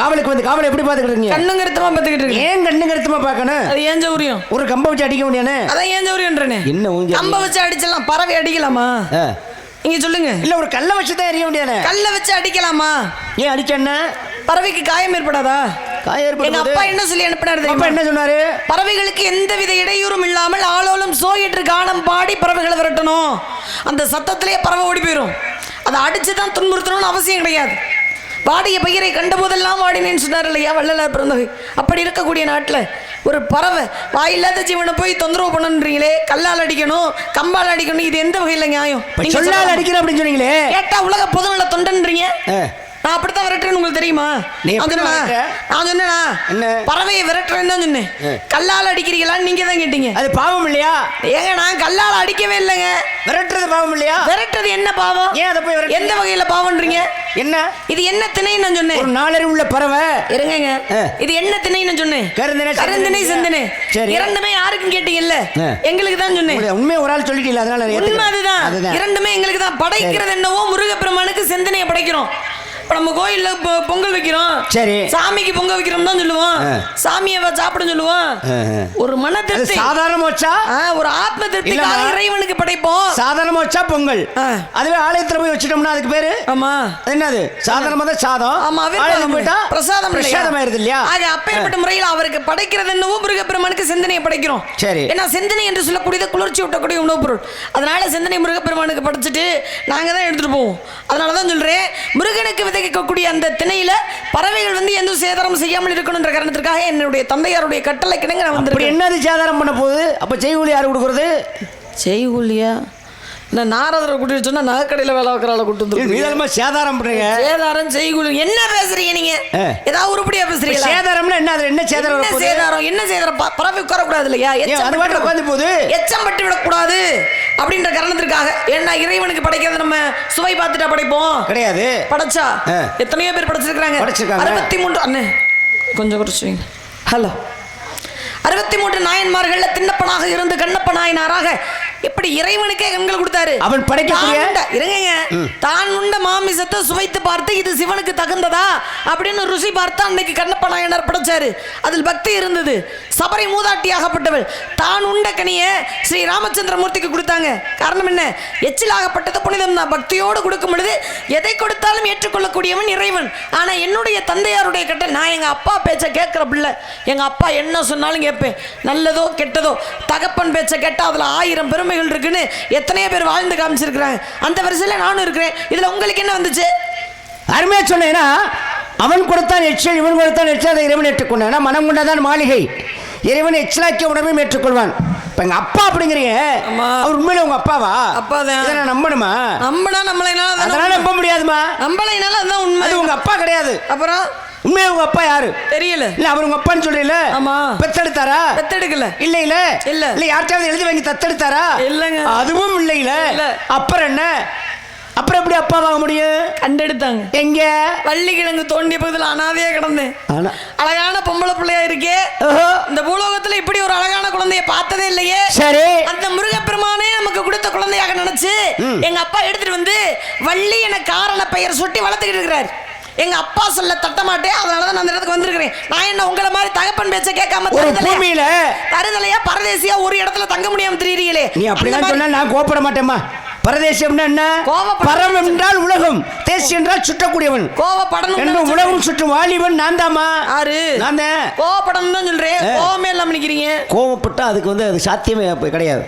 காவலுக்கு வந்து காவலை எப்படி பாத்துக்கிட்டு இருக்கீங்க? கண்ணும் கருத்தமா பார்த்துக்கிட்டு இருக்கேன் ஏன் கண்ணு கருத்துமா பார்க்கணும்? அது ஏன் சௌரியம்? ஒரு கம்பை வச்சு அடிக்க முடியானே அதான் ஏன் சௌரியன்றனே? என்ன கம்ப வச்சு அடிச்சலாம் பறவை அடிக்கலாமா. நீங்க சொல்லுங்க. இல்ல ஒரு கல்லை வச்சு தான் எறிய முடியானே கல்ல வச்சு அடிக்கலாமா? ஏன் அடிச்சேன்னா பறவைக்கு காயம் ஏற்படாதா? காயம் எங்க அப்பா என்ன சொல்லி அனுப்பினாரு தெரியுமா? என்ன சொன்னாரு? பறவைகளுக்கு எந்தவித இடையூறும் இல்லாமல் ஆளோலம் சோயிற்று கானம் பாடி பறவைகளை விரட்டணும். அந்த சத்தத்திலேயே பறவை ஓடி போயிடும் அதை அடிச்சு தான் துன்புறுத்தணும்னு அவசியம் கிடையாது. வாடிய பயிரை கண்டபோதெல்லாம் வாடினேன்னு சொன்னார் இல்லையா வள்ளலார் பிறந்தகை அப்படி இருக்கக்கூடிய நாட்டில் ஒரு பறவை வாயில்லாத ஜீவனை போய் தொந்தரவு பண்ணணுன்றீங்களே கல்லால் அடிக்கணும் கம்பால் அடிக்கணும் இது எந்த வகையில் நியாயம் சொல்லால். அடிக்கிற அப்படின்னு சொன்னீங்களே கேட்டா உலக பொதுநல தொண்டன்றீங்க. நான் அப்படித்தான் விரட்டுறேன்னு உங்களுக்கு தெரியுமா? நீ நான் எப்படி சொன்னேனா? விரட்டுற? நான் சொன்னேனா என்ன? பறவையை விரட்டுறேன்னு தான் சொன்னேன். கல்லால் அடிக்கிறீங்களான்னு நீங்க தான் கேட்டீங்க. அது பாவம் இல்லையா? ஏங்க நான் கல்லால் அடிக்கவே இல்லைங்க. விரட்டுறது பாவம் இல்லையா? விரட்டுறது என்ன பாவம்? ஏன் அதை போய்? எந்த வகையில பாவம்ன்றீங்க? என்ன? இது என்ன திணைன்னு நான் சொன்னேன். ஒரு நாளறிவு உள்ள பறவை. இருங்கங்க. இது என்ன திணைன்னு நான் சொன்னேன். கருந்திணை, கருந்திணை சிந்தனை. சரி. இரண்டுமே யாருக்கும் கேட்டீங்கல்ல. எங்களுக்கு தான் சொன்னேன். உண்மையை ஒரு ஆள் சொல்லிட்டீங்களா அதனால உண்மை அதுதான். இரண்டுமே எங்களுக்கு தான். படைக்கிறது என்னவோ முருகப்பெருமானுக்கு சிந்தனையை படைக்கிறோம். இப்ப நம்ம கோயில்ல பொங்கல் வைக்கிறோம். சரி. சாமிக்கு பொங்கல் வைக்கிறோம் தான் சொல்லுவோம். சாமியை சாப்பிட சொல்லுவோம். ஒரு மன திருப்தி. சாதாரணமா வச்சா? ஒரு ஆத்ம இல்லம்மா. இறைவனுக்கு படைப்போம். சாதாரணமா வச்சா பொங்கல். அதுவே ஆலயத்துல போய் வச்சிட்டோம்னா அதுக்கு பேரு? ஆமா. என்னது சாதாரணமா தான் சாதம்? ஆமா அவிர்வாதம் போயிட்டா பிரசாதம் பிரசாதம் ஆயிருது இல்லையா? ஆக அப்பேற்பட்ட முறையில் அவருக்கு படைக்கிறது என்னவோ முருகப்பெருமானுக்கு சிந்தனையை படைக்கிறோம். சரி. ஏன்னா சிந்தனை என்று சொல்லக்கூடியது குளிர்ச்சி ஊட்டக்கூடிய உணவுப் பொருள். அதனால சிந்தனை முருகப்பெருமானுக்கு படைச்சிட்டு நாங்க தான் எடுத்துட்டு போவோம். அதனால தான் சொல்றேன் முருகனுக்கு விதைக்கக்கூடிய அந்த திணையில பறவைகள் வந்து எந்த சேதாரம் செய்யாமல் இருக்கணுன்ற காரணத்திற்காக என்னுடைய தந்தையாருடைய கட்டளை கிணங்க நான் வந்திருக்கேன் என்னது சாதாரம் பண்ண போகுது? அப்ப செய்கூலி யாரு கொடுக்கறது? செய்கூலியா? நான் நாரதரை கூட்டிட்டு சொன்னா நகைக்கடையில் வேலை வைக்கிற கூட்டு வந்து சேதாரம் பண்றீங்க? சேதாரம் செய்கூலி. என்ன பேசுறீங்க நீங்க. ஏதாவது உருப்படியா பேசுறீங்களா? சேதாரம்னா என்ன? அது என்ன சேதாரம்? சேதாரம்? என்ன சேதாரம்? ப- பறவை உட்கார கூடாது இல்லையா அது பட்டு பாட்டுல உட்கார்ந்து போகுது? எச்சம் பட்டு விடக்கூடாது. அப்படின்ற காரணத்திற்காக. ஏன்னா இறைவனுக்கு படைக்கிறது நம்ம சுவை பார்த்துட்டா படைப்போம். கிடையாது. படைச்சா. எத்தனையோ பேர் படைச்சிருக்காங்க படைச்சிருக்காங்க. அறுபத்தி மூன்று அண்ணே கொஞ்சம் குறைச்சு வைங்க ஹலோ. அறுபத்தி மூன்று நாயன்மார்கள்ல தின்னப்பனாக இருந்து கண்ணப்ப நாயனாராக இப்படி இறைவனுக்கே கண்கள் கொடுத்தாரு? அவன் படைக்கக்கூடிய- இருங்கங்க தான் உண்ட மாமிசத்தை சுவைத்து பார்த்து இது சிவனுக்கு தகுந்ததா அப்படின்னு ருசி பார்த்து அன்னைக்கு கண்ணப்ப நாயனார் படைச்சாரு. அதில் பக்தி இருந்தது. சபரி மூதாட்டியாகப்பட்டவள் தான் உண்ட கனியை ஸ்ரீ ராமச்சந்திரமூர்த்திக்கு கொடுத்தாங்க. காரணம் என்ன? எச்சிலாகப்பட்டது புனிதம் தான். பக்தியோடு கொடுக்கும் பொழுது எதை கொடுத்தாலும் ஏற்றுக்கொள்ளக்கூடியவன் இறைவன். ஆனா என்னுடைய தந்தையாருடைய கட்டல் நான் எங்க அப்பா பேச்சை கேட்கிற பிள்ளை. எங்க அப்பா என்ன சொன்னாலும் கேட்பேன். நல்லதோ கெட்டதோ தகப்பன் பேச்சை கேட்டா அதுல ஆயிரம் பெருமைகள் இருக்குன்னு எத்தனையோ பேர் வாழ்ந்து காமிச்சிருக்கிறாங்க. அந்த வரிசையில நானும் இருக்கிறேன். இதுல உங்களுக்கு என்ன வந்துச்சு? அருமையா சொன்னேன்னா அவன் கொடுத்தான் எச்சல் இவன் கொடுத்தான் எச்சல் அதை இறைவன் ஏற்றுக்கொண்டான். ஏன்னா மனம் கொண்டதான் மாளிகை. இறைவன் எச்சலாக்கிய உணவையும் ஏற்றுக்கொள்வான். இப்ப எங்க அப்பா அப்படிங்கிறீங்க. அவர் உண்மையில உங்க அப்பாவா? அப்பாதான். இதை நான் நம்பணுமா? நம்பினா நம்மளைனால அதனால நம்ப முடியாதுமா? நம்மளைனால அதுதான் உண்மை. அது உங்க அப்பா கிடையாது. அப்புறம்? உண்மையா உங்க அப்பா யாரு? தெரியல. இல்ல அவர் உங்க அப்பான்னு சொல்றீல ஆமா. பெத்தெடுத்தாரா? பெத்தெடுக்கல. இல்ல இல்ல. இல்ல. இல்ல யார்கிட்டயாவது எழுதி வாங்கி தத்தெடுத்தாரா இல்லைங்க. அதுவும் இல்ல இல்ல. இல்ல. அப்புறம் என்ன? அப்புறம் எப்படி அப்பா வாங்க முடியும்? கண்டெடுத்தாங்க. எங்க? வள்ளி கிழங்கு தோண்டிய பகுதியில் அனாதையா கிடந்தேன். அழகான பொம்பளை பிள்ளையா இருக்கே. இந்த பூலோகத்துல இப்படி ஒரு அழகான குழந்தைய பார்த்ததே இல்லையே. சரி. அந்த முருகப்பெருமானே நமக்கு கொடுத்த குழந்தையாக நினைச்சு எங்க அப்பா எடுத்துட்டு வந்து வள்ளி என காரண பெயர் சுட்டி வளர்த்துக்கிட்டு இருக்கிறார். எங்க அப்பா சொல்ல தட்ட மாட்டேன். அதனாலதான் நான் அந்த இடத்துக்கு வந்திருக்கிறேன். நான் என்ன உங்களை மாதிரி தகப்பன் பேச்ச கேட்காம தருதலையா? பரதேசியா ஒரு இடத்துல தங்க முடியாம தெரியுறீங்களே. நீ அப்படிலாம் சொன்னா நான் கோபப்பட மாட்டேம்மா. பரதேசியம்னா என்ன? பரம் என்றால் உலகம் தேசி என்றால் சுற்றக்கூடியவன். கோவப்படணும் என்று உலகம் சுற்றும் வாலிபன் நான் தாமா யாரு? நான். தான் கோவப்படணும் தான் சொல்றேன் கோவமே இல்லாம நிக்கிறீங்க. கோவப்பட்டா அதுக்கு வந்து அது சாத்தியமே கிடையாது.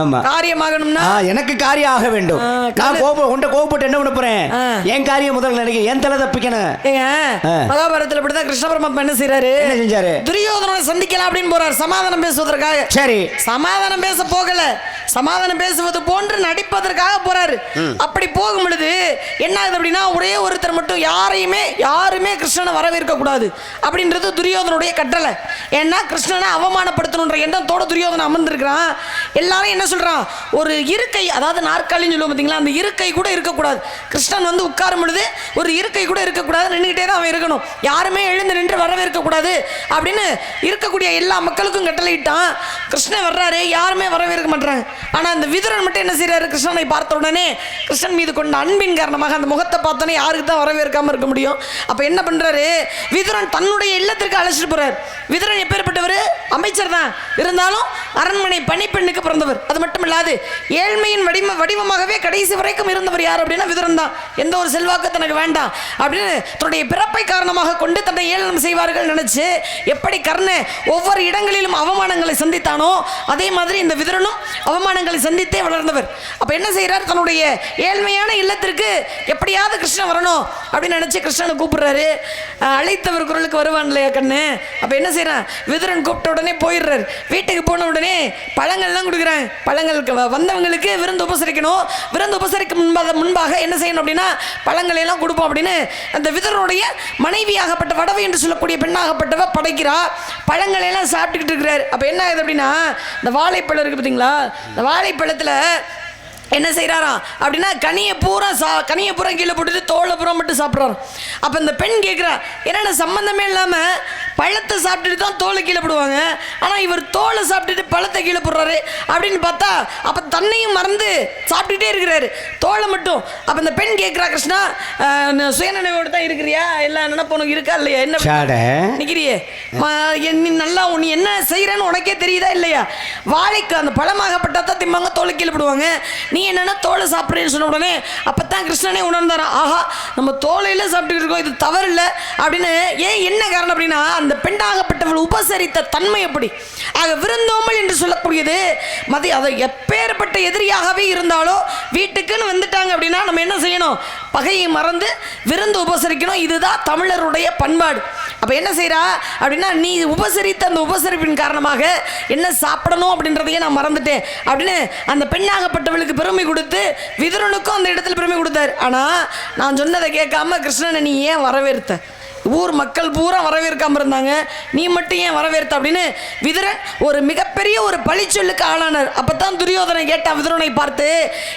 ஆமா. காரியமாகணும்னா? எனக்கு காரியம் ஆக வேண்டும். நான் கோபம் உண்ட கோபப்பட்டு என்ன பண்ண போறேன். என் காரியம் முதல்ல நினைக்க என் தலை தப்பிக்கணும். மகாபாரதத்துல இப்படிதான் கிருஷ்ண பரமாத்மா என்ன செய்யறாரு என்ன செஞ்சாரு? துரியோதனனை சந்திக்கலாம் அப்படின்னு போறாரு. சமாதானம் பேசுவதற்காக. சரி. சமாதானம் பேச போகல. சமாதானம் பேசுவது போன்று நடிப்பதற்காக போறாரு. அப்படி போகும் பொழுது என்ன ஆகுது அப்படின்னா ஒரே ஒருத்தர் மட்டும் யாரையுமே யாருமே கிருஷ்ணனை வரவேற்க கூடாது அப்படின்றது துரியோதனுடைய கட்டளை. ஏன்னா கிருஷ்ணனை அவமானப்படுத்தணுன்ற எண்ணத்தோட துரியோதனன் அமர்ந்திருக்கிறான். எல்லாரும் என்ன சொல்றான்? ஒரு இருக்கை அதாவது நாற்காலின்னு சொல்லுவோம் பார்த்தீங்களா? அந்த இருக்கை கூட இருக்கக்கூடாது. கிருஷ்ணன் வந்து உட்காரும் பொழுது ஒரு இருக்கை கூட இருக்கக்கூடாது. நின்றுக்கிட்டே தான் அவன் இருக்கணும். யாருமே எழுந்து நின்று வரவேற்க கூடாது அப்படின்னு இருக்கக்கூடிய எல்லா மக்களுக்கும் கட்டளையிட்டான். கிருஷ்ணன் வர்றாரு யாருமே வரவேற்க மாட்டாங்க ஆனா அந்த விதுரன் மட்டும் என்ன செய்றாரு? கிருஷ்ண கிருஷ்ணனை பார்த்த உடனே கிருஷ்ணன் மீது கொண்ட அன்பின் காரணமாக அந்த முகத்தை பார்த்தோன்னே யாருக்கு தான் வரவேற்காம இருக்க முடியும்? அப்போ என்ன பண்ணுறாரு விதுரன் தன்னுடைய இல்லத்திற்கு அழைச்சிட்டு போறார். விதுரன் எப்பேற்பட்டவர்? அமைச்சர் தான். இருந்தாலும் அரண்மனை பணிப்பெண்ணுக்கு பிறந்தவர். அது மட்டும் இல்லாது ஏழ்மையின் வடிம வடிவமாகவே கடைசி வரைக்கும் இருந்தவர் யார் அப்படின்னா விதுரன் தான். எந்த ஒரு செல்வாக்கு தனக்கு வேண்டாம். அப்படின்னு தன்னுடைய பிறப்பை காரணமாக கொண்டு தன்னை ஏளனம் செய்வார்கள் நினைச்சு எப்படி கர்ண ஒவ்வொரு இடங்களிலும் அவமானங்களை சந்தித்தானோ அதே மாதிரி இந்த விதுரனும் அவமானங்களை சந்தித்தே வளர்ந்தவர். அப்போ என்ன செய்கிறார் தன்னுடைய ஏழ்மையான இல்லத்திற்கு எப்படியாவது கிருஷ்ணன் வரணும் அப்படின்னு நினச்சி கிருஷ்ணனை கூப்பிடுறாரு. அழைத்தவர் குரலுக்கு வருவான் இல்லையா கண்ணு? அப்போ என்ன செய்கிறான் விதுரன் கூப்பிட்ட உடனே போயிடுறாரு. வீட்டுக்கு போன உடனே பழங்கள்லாம் கொடுக்குறாங்க. பழங்களுக்கு வ- வந்தவங்களுக்கு விருந்து உபசரிக்கணும். விருந்து உபசரிக்க முன்பாக முன்பாக என்ன செய்யணும் அப்படின்னா பழங்களையெல்லாம் கொடுப்போம் அப்படின்னு அந்த விதருடைய மனைவியாகப்பட்ட வடவை என்று சொல்லக்கூடிய பெண்ணாகப்பட்டவ படைக்கிறா. பழங்களையெல்லாம் சாப்பிட்டுக்கிட்டு இருக்கிறார். அப்போ என்ன ஆகுது அப்படின்னா இந்த வாழைப்பழம் இருக்குது பார்த்தீங்களா இந்த வாழைப்பழத்தில் என்ன செய்கிறாராம் அப்படின்னா கனியை பூரா சா கனியை பூரா கீழே போட்டுட்டு தோலை பூரா மட்டும் சாப்பிட்றாரு. அப்போ இந்த பெண் கேட்குறா என்னென்ன சம்மந்தமே இல்லாமல் பழத்தை சாப்பிட்டுட்டு தான் தோலை கீழே போடுவாங்க. ஆனால் இவர் தோலை சாப்பிட்டுட்டு பழத்தை கீழே போடுறாரு அப்படின்னு பார்த்தா அப்போ தன்னையும் மறந்து சாப்பிட்டுட்டே இருக்கிறாரு. தோலை மட்டும். அப்போ இந்த பெண் கேட்குறா கிருஷ்ணா சுயநினைவோடு தான் இருக்கிறியா? எல்லா நினைப்பு உனக்கு இருக்கா இல்லையா? என்ன என் நீ நல்லா நீ என்ன செய்கிறேன்னு உனக்கே தெரியுதா இல்லையா? வாழைக்கு அந்த பழமாகப்பட்டா தான் திம்பாங்க தோலை கீழே போடுவாங்க. நீ என்னன்னா தோலை சாப்பிட்றேன்னு சொன்ன உடனே அப்போ தான் கிருஷ்ணனே உணர்ந்தாரான் ஆஹா நம்ம தோலையில் சாப்பிட்டுக்கிட்டு இருக்கோம் இது தவறு இல்லை அப்படின்னு ஏன் என்ன காரணம் அப்படின்னா அந்த பெண்டாகப்பட்டவள் உபசரித்த தன்மை எப்படி? ஆக விருந்தோமல் என்று சொல்லக்கூடியது மதி அதை எப்பேற்பட்ட எதிரியாகவே இருந்தாலோ வீட்டுக்குன்னு வந்துட்டாங்க அப்படின்னா நம்ம என்ன செய்யணும்? பகையை மறந்து விருந்து உபசரிக்கணும். இதுதான் தமிழருடைய பண்பாடு. அப்போ என்ன செய்கிறா அப்படின்னா நீ உபசரித்த அந்த உபசரிப்பின் காரணமாக என்ன சாப்பிடணும் அப்படின்றதையே நான் மறந்துட்டேன். அப்படின்னு அந்த பெண்ணாகப்பட்டவளுக்கு பெருமை கொடுத்து விதுரனுக்கும் அந்த இடத்துல பெருமை கொடுத்தாரு. ஆனால் நான் சொன்னதை கேட்காம கிருஷ்ணனை நீ ஏன் வரவேற்ற? ஊர் மக்கள் பூரா வரவேற்காமல் இருந்தாங்க. நீ மட்டும் ஏன் வரவேற்ற அப்படின்னு விதுரன் ஒரு மிகப்பெரிய ஒரு பழிச்சொல்லுக்கு ஆளானார் அப்பதான் துரியோதனை கேட்டான் விதுரனை பார்த்து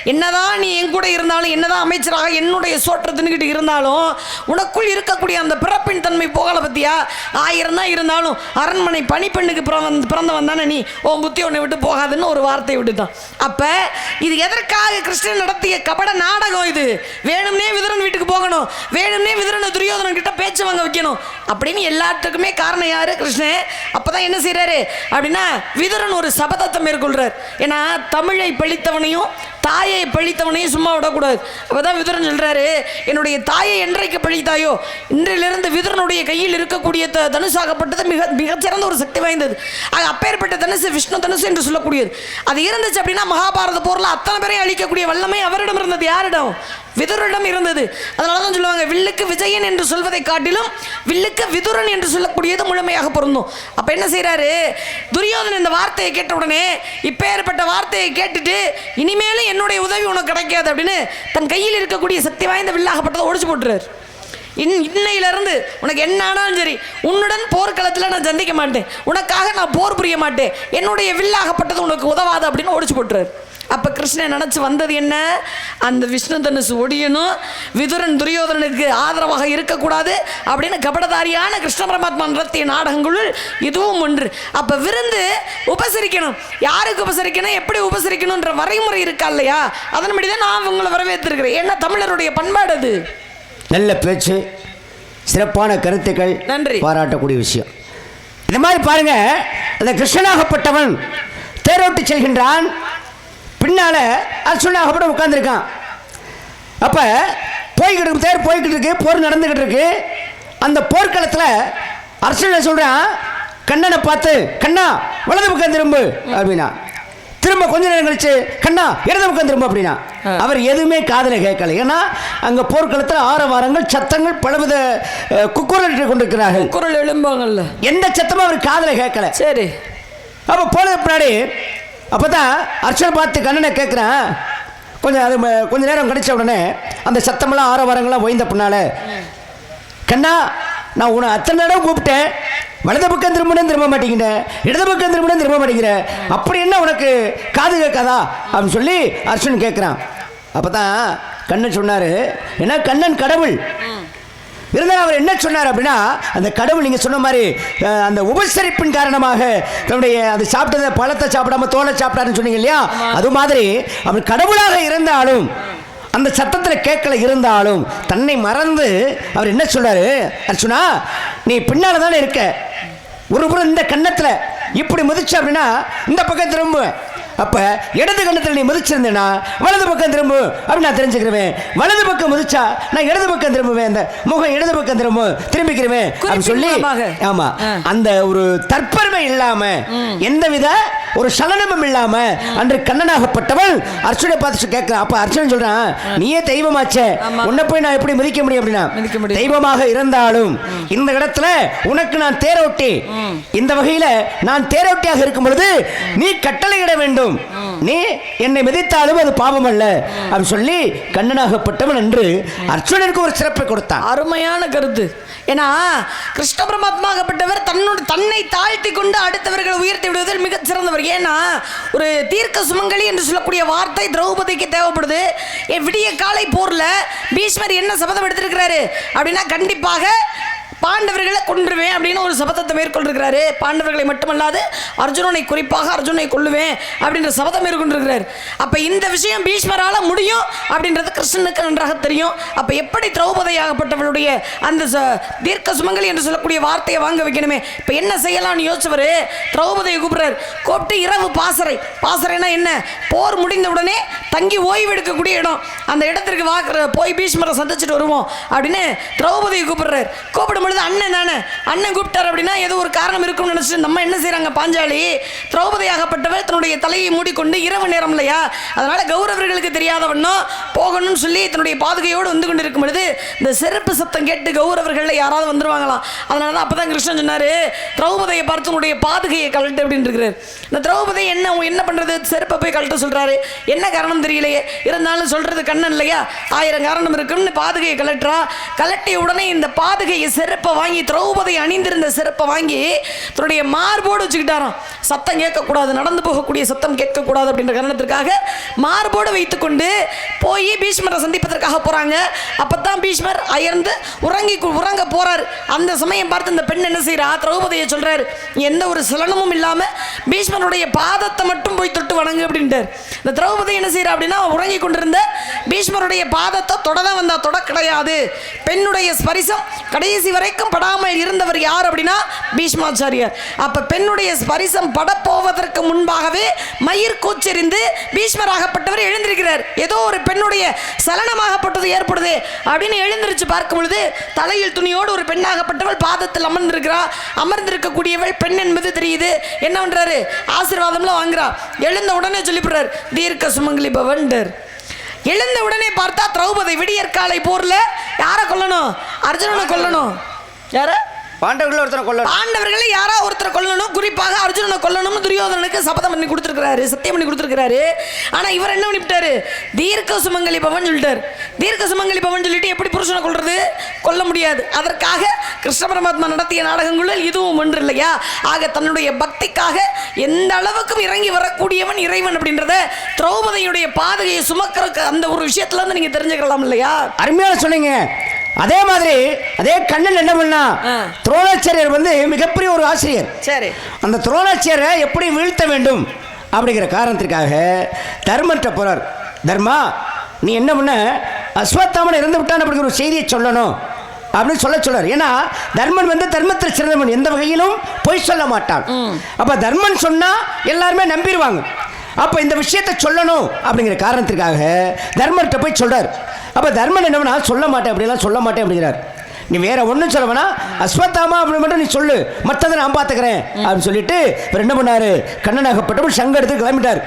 என்னதான் நீ என் கூட இருந்தாலும் என்னதான் அமைச்சராக என்னுடைய சோற்றை தின்னுக்கிட்டு இருந்தாலும் உனக்குள் இருக்கக்கூடிய அந்த பிறப்பின் தன்மை போகல பற்றியா ஆயிரம் தான் இருந்தாலும் அரண்மனை பனிப்பெண்ணுக்கு பிறந்த பிறந்தவன் தானே நீ? உன் புத்தி உன்னை விட்டு போகாதுன்னு ஒரு வார்த்தை விட்டுட்டான். அப்போ இது எதற்காக கிருஷ்ணன் நடத்திய கபட நாடகம் இது? வேணும்னே விதுரன் வீட்டுக்கு போகணும். வேணும்னே விதுரனை துரியோதனன் கிட்ட பேச்சு வாங்க வைக்கணும். அப்படின்னு எல்லாத்துக்குமே காரணம் யாரு? கிருஷ்ணன் அப்பதான் என்ன செய்றாரு? அப்படின்னா விதுரன் ஒரு சபதத்தை மேற்கொள்றார். ஏன்னா தமிழை பழித்தவனையும் தாயை பழித்தவனையும் சும்மா விடக்கூடாது. அப்பதான் விதுரன் சொல்கிறாரு என்னுடைய தாயை என்றைக்கு பழித்தாயோ இன்றிலிருந்து விதுரனுடைய கையில் இருக்கக்கூடிய த- தனுஷாகப்பட்டது மிக மிகச்சிறந்த ஒரு சக்தி வாய்ந்தது. ஆக அப்பேற்பட்ட தனுசு விஷ்ணு தனுசு என்று சொல்லக்கூடியது. அது இருந்துச்சு அப்படின்னா மகாபாரத போரில் அத்தனை பேரையும் அழிக்கக்கூடிய வல்லமை அவரிடம் இருந்தது. யாரிடம்? விதுரிடம் இருந்தது. அதனால தான் சொல்லுவாங்க வில்லுக்கு விஜயன் என்று சொல்வதை காட்டிலும் வில்லுக்கு விதுரன் என்று சொல்லக்கூடியது முழுமையாக பொருந்தும். அப்போ என்ன செய்கிறாரு துரியோதன் இந்த வார்த்தையை கேட்ட உடனே இப்போ ஏற்பட்ட வார்த்தையை கேட்டுட்டு இனிமேலும் என்னுடைய உதவி உனக்கு கிடைக்காது அப்படின்னு தன் கையில் இருக்கக்கூடிய சக்தி வாய்ந்த வில்லாகப்பட்டதை ஒடிச்சு போட்டுறாரு. இன் இன்னையிலிருந்து உனக்கு என்னானாலும் சரி உன்னுடன் போர்க்களத்தில் நான் சந்திக்க மாட்டேன். உனக்காக நான் போர் புரிய மாட்டேன். என்னுடைய வில்லாகப்பட்டது உனக்கு உதவாது அப்படின்னு ஒடிச்சு போட்டுறாரு அப்போ கிருஷ்ணன் நினச்சி வந்தது என்ன? அந்த விஷ்ணு தனுசு ஒடியணும் விதுரன் துரியோதனனுக்கு ஆதரவாக இருக்கக்கூடாது அப்படின்னு கபடதாரியான கிருஷ்ண பரமாத்மா நடத்திய நாடகங்களுள் இதுவும் ஒன்று. அப்போ விருந்து உபசரிக்கணும். யாருக்கு உபசரிக்கணும்? எப்படி உபசரிக்கணுன்ற வரைமுறை இருக்கா இல்லையா? அதன்படி தான் நான் உங்களை வரவேற்றிருக்கிறேன் ஏன்னா தமிழருடைய பண்பாடு அது? நல்ல பேச்சு சிறப்பான கருத்துக்கள் நன்றி. பாராட்டக்கூடிய விஷயம். இந்த மாதிரி பாருங்க அந்த கிருஷ்ணனாகப்பட்டவன் தேரோட்டி செல்கின்றான். பின்னால அர்ஜுனாகப்பட்ட உட்கார்ந்திருக்கான். அப்ப போய்கிட்டு இருக்கு தேர் போய்கிட்டு இருக்கு போர் நடந்துகிட்டு இருக்கு. அந்த போர்க்களத்தில் அர்ஜுனன் சொல்றான் கண்ணனை பார்த்து கண்ணா வலது பக்கம் திரும்பு அப்படின்னா. திரும்ப கொஞ்ச நேரம் கழிச்சு கண்ணா இடது பக்கம் திரும்ப அப்படின்னா. அவர் எதுவுமே காதுல கேட்கல. ஏன்னா அங்க போர்க்களத்தில் ஆரவாரங்கள் சத்தங்கள் பலவித அஹ், குக்குரலிட்டு கொண்டிருக்கிறார்கள். குரல் எழும்பாங்கல்ல. எந்த சத்தமும் அவர் காதுல கேட்கல. சரி. அப்போ போனது பின்னாடி அப்போ தான் அர்ச்சனை பார்த்து கண்ணனை கேட்குறேன். கொஞ்சம் அது கொஞ்ச நேரம் கழிச்ச உடனே அந்த சத்தமெல்லாம் ஆரவாரங்கள்லாம் ஓய்ந்த பின்னால கண்ணா நான் உன்னை அத்தனை தடவை கூப்பிட்டேன். வலது பக்கம் திரும்பினே திரும்ப மாட்டேங்கிற இடது பக்கம் திரும்பினே திரும்ப மாட்டேங்கிற. அப்படி என்ன உனக்கு காது கேட்காதா? அப்படின்னு சொல்லி அர்ஜுன் கேட்குறான். அப்போ தான் கண்ணன் சொன்னார் ஏன்னா கண்ணன் கடவுள்? இருந்தாலும் அவர் என்ன சொன்னார் அப்படின்னா அந்த கடவுள் நீங்கள் சொன்ன மாதிரி அந்த உபசரிப்பின் காரணமாக தன்னுடைய அது சாப்பிட்டத பழத்தை சாப்பிடாம தோலை சாப்பிட்டாருன்னு சொன்னீங்க இல்லையா? அது மாதிரி அவர் கடவுளாக இருந்தாலும் அந்த சத்தத்தில் கேட்கல இருந்தாலும் தன்னை மறந்து அவர் என்ன சொல்றாரு? அர்ச்சுனா நீ பின்னால் தானே இருக்க. ஒரு புறம் இந்த கன்னத்தில் இப்படி முதிச்ச அப்படின்னா இந்த பக்கம் திரும்ப அப்ப இடது கண்ணத்தில் நீ மிதிச்சிருந்தேன்னா வலது பக்கம் திரும்பு அப்படின்னு நான் தெரிஞ்சுக்கிறேன் வலது பக்கம் மிதிச்சா நான் இடது பக்கம் திரும்புவேன். அந்த முகம் இடது பக்கம் திரும்ப திரும்பிக்கிறேன் அப்படின்னு சொல்லி. ஆமா. அந்த ஒரு தற்பெருமை இல்லாம எந்தவித ஒரு சலனமும் இல்லாம அன்று கண்ணனாகப்பட்டவள் அர்ச்சுனை பார்த்து கேட்கிறான் அப்ப அர்ச்சுனன் சொல்றான் நீயே தெய்வமாச்சே. உன்னை போய் நான் எப்படி மிதிக்க முடியும்? அப்படின்னா. தெய்வமாக இருந்தாலும் இந்த இடத்துல உனக்கு நான் தேரோட்டி. இந்த வகையில நான் தேரோட்டியாக இருக்கும் பொழுது நீ கட்டளையிட வேண்டும். நீ என்னை மிதித்தாலும் அது பாவம் அல்ல. அப்படின்னு சொல்லி கண்ணனாகப்பட்டவன் என்று அர்ஜுனனுக்கு ஒரு சிறப்பை கொடுத்தான். அருமையான கருத்து. ஏன்னா கிருஷ்ண பரமாத்மாகப்பட்டவர் தன்னோட தன்னை தாழ்த்தி கொண்டு அடுத்தவர்களை உயர்த்தி விடுவதில் மிகச் சிறந்தவர். ஏன்னா ஒரு தீர்க்க சுமங்கலி என்று சொல்லக்கூடிய வார்த்தை திரௌபதிக்கு தேவைப்படுது. என் விடிய காலை போர்ல பீஷ்மர் என்ன சபதம் எடுத்திருக்கிறாரு? அப்படின்னா கண்டிப்பாக பாண்டவர்களை கொன்றுவேன் அப்படின்னு ஒரு சபதத்தை மேற்கொண்டிருக்கிறாரு. பாண்டவர்களை மட்டுமல்லாது அர்ஜுனனை குறிப்பாக அர்ஜுனை கொள்ளுவேன் அப்படின்ற சபதம் மேற்கொண்டிருக்கிறார். அப்போ இந்த விஷயம் பீஷ்மரால் முடியும் அப்படின்றது கிருஷ்ணனுக்கு நன்றாக தெரியும். அப்போ எப்படி திரௌபதியாகப்பட்டவளுடைய அந்த தீர்க்க சுமங்கலி என்று சொல்லக்கூடிய வார்த்தையை வாங்க வைக்கணுமே? இப்போ என்ன செய்யலாம்னு யோசிச்சவர் திரௌபதியை கூப்பிடுறார். கூப்பிட்டு இரவு பாசறை. பாசறைனா என்ன? போர் முடிந்த உடனே தங்கி ஓய்வு எடுக்கக்கூடிய இடம். அந்த இடத்திற்கு வாக்குற போய் பீஷ்மரை சந்திச்சுட்டு வருவோம் அப்படின்னு திரௌபதியை கூப்பிடுறார். கூப்பிடும் பொழுது அண்ணன் தானே அண்ணன் கூப்பிட்டார் அப்படின்னா ஏதோ ஒரு காரணம் இருக்கும்னு நினைச்சு நம்ம என்ன செய்கிறாங்க பாஞ்சாலி? திரௌபதி ஆகப்பட்டவர் தன்னுடைய தலையை மூடிக்கொண்டு இரவு நேரம் இல்லையா? அதனால் கௌரவர்களுக்கு தெரியாதவண்ணம் போகணும்னு சொல்லி தன்னுடைய பாதுகையோடு வந்து கொண்டு இருக்கும் பொழுது இந்த செருப்பு சத்தம் கேட்டு கௌரவர்களில் யாராவது வந்துருவாங்களாம் அதனால தான் அப்பதான் கிருஷ்ணன் சொன்னார் திரௌபதியை பார்த்து உன்னுடைய பாதுகையை கழட்டு அப்படின்னு இருக்கிறார். இந்த திரௌபதி என்ன என்ன பண்றது? செருப்பை போய் கழட்ட சொல்றாரு. என்ன காரணம் தெரியலையே? இருந்தாலும் சொல்றது கண்ணன் இல்லையா? ஆயிரம் காரணம் இருக்கும்னு பாதுகையை கலட்டுறா கலட்டிய உடனே இந்த பாதுகையை செருப்பு செருப்பை வாங்கி திரௌபதி அணிந்திருந்த செருப்பை வாங்கி தன்னுடைய மார்போடு வச்சுக்கிட்டாராம். சத்தம் கேட்கக்கூடாது நடந்து போகக்கூடிய சத்தம் கேட்கக்கூடாது அப்படின்ற காரணத்திற்காக மார்போடு வைத்துக்கொண்டு போய் பீஷ்மரை சந்திப்பதற்காக போறாங்க. அப்பதான் பீஷ்மர் அயர்ந்து உறங்கி உறங்க போகிறார் அந்த சமயம் பார்த்து இந்த பெண் என்ன செய்கிறா திரௌபதியை சொல்கிறார் எந்த ஒரு சலனமும் இல்லாமல் பீஷ்மருடைய பாதத்தை மட்டும் போய் தொட்டு வணங்கு அப்படின்ட்டார். இந்த திரௌபதி என்ன செய்கிறா அப்படின்னா உறங்கி கொண்டிருந்த பீஷ்மருடைய பாதத்தை தொட தான் வந்தால் தொட கிடையாது. பெண்ணுடைய ஸ்பரிசம் கடைசி வரை வரைக்கும் படாமல் இருந்தவர் யார் அப்படின்னா பீஷ்மாச்சாரியார். அப்போ பெண்ணுடைய ஸ்பரிசம் படப்போவதற்கு முன்பாகவே மயிர் கூச்செறிந்து பீஷ்மராகப்பட்டவர் எழுந்திருக்கிறார். ஏதோ ஒரு பெண்ணுடைய சலனமாகப்பட்டது ஏற்படுது அப்படின்னு எழுந்திருச்சு பார்க்கும் பொழுது தலையில் துணியோடு ஒரு பெண்ணாகப்பட்டவள் பாதத்தில் அமர்ந்திருக்கிறா. அமர்ந்திருக்கக்கூடியவள் பெண் என்பது தெரியுது. என்ன பண்ணுறாரு ஆசீர்வாதம்லாம் வாங்குறா. எழுந்த உடனே சொல்லிவிடுறார் தீர்க்க சுமங்கலி பவன்டர் எழுந்த உடனே பார்த்தா திரௌபதி விடியற்காலை போரில் யாரை கொல்லணும்? அர்ஜுனனை கொல்லணும். யார? பாண்டவர்கள் ஒருத்தனை கொல்ல பாண்டவர்களை யாரா ஒருத்தரை கொல்லணும்? குறிப்பாக அர்ஜுனனை கொல்லணும்னு துரியோதனனுக்கு சபதம் பண்ணி கொடுத்துருக்காரு சத்தியம் பண்ணி கொடுத்துருக்காரு ஆனா இவர் என்ன பண்ணிவிட்டாரு? தீர்க்க சுமங்கலி பவன் சொல்லிட்டார். தீர்க்க சுமங்கலி பவன் சொல்லிட்டு எப்படி புருஷனை கொல்றது? கொல்ல முடியாது. அதற்காக கிருஷ்ண பரமாத்மா நடத்திய நாடகங்களில் இதுவும் ஒன்று இல்லையா? ஆக தன்னுடைய பக்திக்காக எந்த அளவுக்கும் இறங்கி வரக்கூடியவன் இறைவன் அப்படின்றத திரௌபதியுடைய பாதையை சுமக்கிற அந்த ஒரு விஷயத்துல இருந்து நீங்க தெரிஞ்சுக்கலாம் இல்லையா? அருமையான சொன்னீங்க. அதே மாதிரி அதே கண்ணன் என்ன பண்ணா. துரோணாச்சாரியர் வந்து மிகப்பெரிய ஒரு ஆசிரியர். சரி. அந்த துரோணாச்சாரியரை எப்படி வீழ்த்த வேண்டும் அப்படிங்கிற காரணத்திற்காக தர்மர்கிட்ட போறார். தர்மா நீ என்ன பண்ண அஸ்வத்தாமன் இறந்து விட்டான் அப்படிங்கிற ஒரு செய்தியை சொல்லணும் அப்படின்னு சொல்ல சொல்றார். ஏன்னா தர்மன் வந்து தர்மத்தில் சிறந்தவன். எந்த வகையிலும் பொய் சொல்ல மாட்டான். அப்ப தர்மன் சொன்னா எல்லாருமே நம்பிடுவாங்க. அப்போ இந்த விஷயத்தை சொல்லணும் அப்படிங்கிற காரணத்திற்காக தர்மர்கிட்ட போய் சொல்கிறார் அப்போ தர்மன் என்ன பண்ணா சொல்ல மாட்டேன் அப்படிலாம் சொல்ல மாட்டேன் அப்படிங்கிறார். நீ வேற ஒன்றும் சொல்ல வேணா அஸ்வத்தாமா அப்படின்னு மட்டும் நீ சொல்லு. மற்றதை நான் பார்த்துக்கிறேன் அப்படின்னு சொல்லிட்டு இவர் என்ன பண்ணாரு? கண்ணனாகப்பட்டவர் சங்க எடுத்து கிளம்பிட்டார்.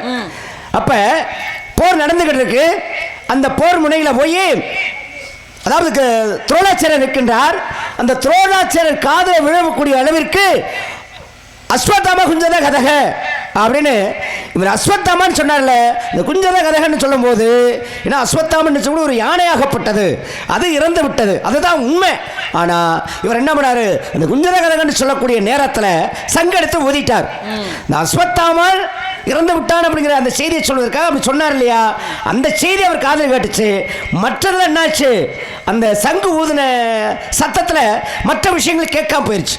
அப்போ போர் நடந்துகிட்டு இருக்கு. அந்த போர் முனையில் போய் அதாவது க- துரோணாச்சாரியர் இருக்கின்றார் அந்த துரோணாச்சாரியர் காதில் விழக்கூடிய அளவிற்கு அஸ்வத்தாமா குஞ்சத கதக அப்படின்னு இவர் அஸ்வத்தாமான்னு சொன்னார்ல இந்த குஞ்சத கதகன்னு சொல்லும்போது ஏன்னா அஸ்வத்தாமன் சொல்லி ஒரு யானையாகப்பட்டது. அது இறந்து விட்டது. அதுதான் உண்மை. ஆனால் இவர் என்ன பண்ணாரு? அந்த குஞ்சத கதகன்னு சொல்லக்கூடிய நேரத்தில் சங்கெடுத்து ஊதிட்டார். இந்த அஸ்வத்தாமன் இறந்து விட்டான் அப்படிங்கிற அந்த செய்தியை சொல்வதற்காக அப்படி சொன்னார் இல்லையா? அந்த செய்தி அவர் காதல் கேட்டுச்சு. மற்றதுல என்னாச்சு? அந்த சங்கு ஊதின சத்தத்தில் மற்ற விஷயங்கள் கேட்காம போயிடுச்சு